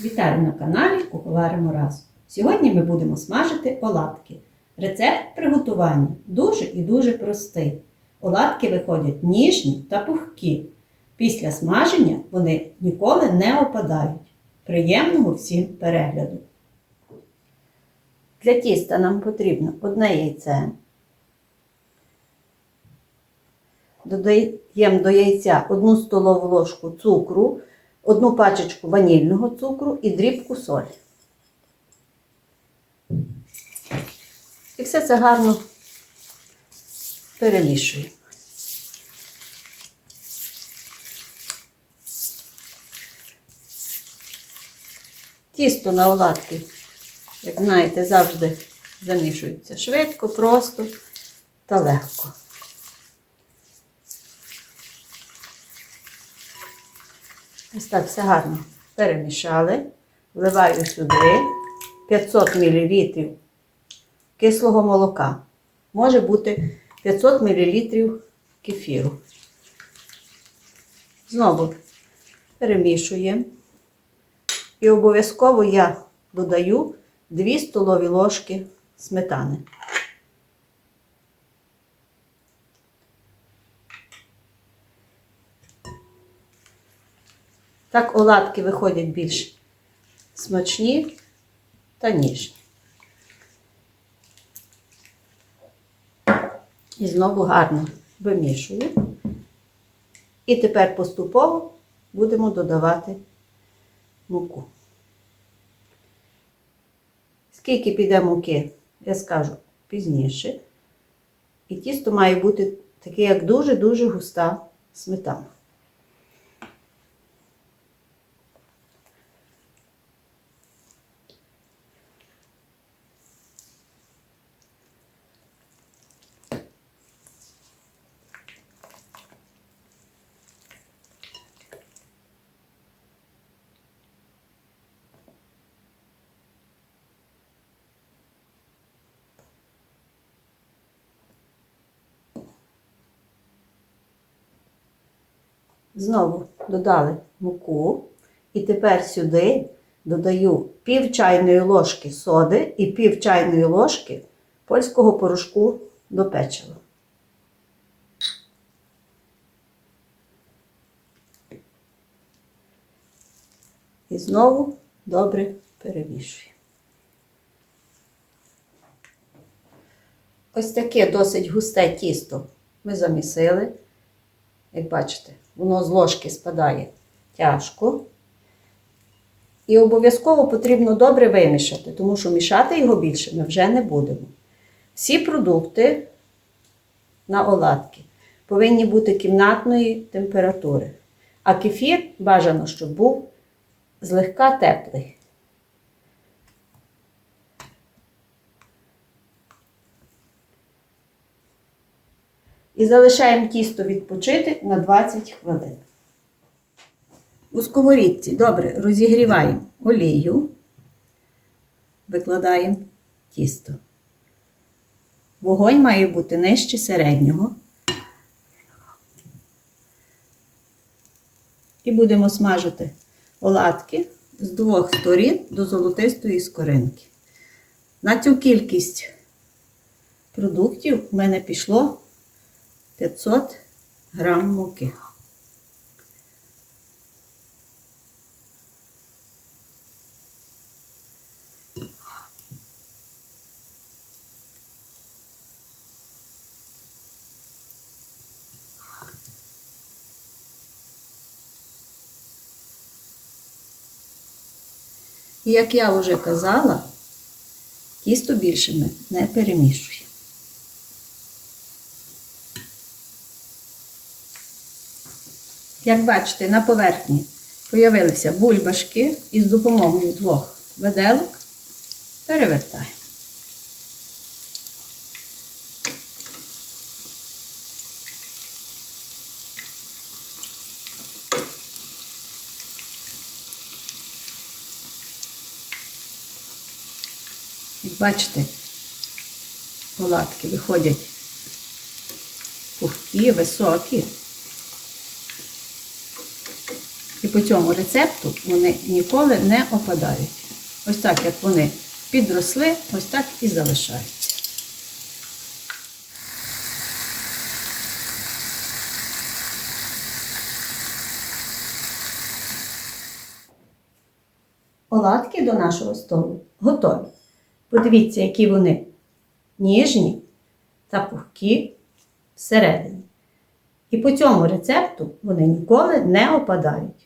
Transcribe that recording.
Вітаю на каналі Куховаримо разом. Сьогодні ми будемо смажити оладки. Рецепт приготування дуже і дуже простий. Оладки виходять ніжні та пухкі. Після смаження вони ніколи не опадають. Приємного всім перегляду. Для тіста нам потрібно одне яйце. Додаємо до яйця 1 столову ложку цукру, одну пачечку ванільного цукру і дрібку солі. І все це гарно перемішуємо. Тісто на оладки, як знаєте, завжди замішується швидко, просто та легко. Ось так все гарно перемішали. Вливаю сюди 500 мл кислого молока. Може бути 500 мл кефіру. Знову перемішуємо. І обов'язково я додаю 2 столові ложки сметани. Так оладки виходять більш смачні та ніжні. І знову гарно вимішую. І тепер поступово будемо додавати муку. Скільки піде муки, я скажу пізніше. І тісто має бути таке, як дуже-дуже густа сметана. Знову додали муку. І тепер сюди додаю пів чайної ложки соди і пів чайної ложки польського порошку до печива. І знову добре перемішую. Ось таке досить густе тісто ми замісили. Як бачите, воно з ложки спадає тяжко. І обов'язково потрібно добре вимішати, тому що мішати його більше ми вже не будемо. Всі продукти на оладки повинні бути кімнатної температури. А кефір бажано, щоб був злегка теплий. І залишаємо тісто відпочити на 20 хвилин. У сковорідці добре розігріваємо олію, викладаємо тісто. Вогонь має бути нижче середнього. І будемо смажити оладки з двох сторін до золотистої скоринки. На цю кількість продуктів в мене пішло 500 грам муки. Як я вже казала, тісто більше не перемішуємо. Як бачите, на поверхні з'явилися бульбашки і з допомогою двох виделок перевертаємо. Як бачите, оладки виходять пухкі, високі. І по цьому рецепту вони ніколи не опадають. Ось так, як вони підросли, ось так і залишаються. Оладки до нашого столу готові. Подивіться, які вони ніжні та пухкі всередині. І по цьому рецепту вони ніколи не опадають.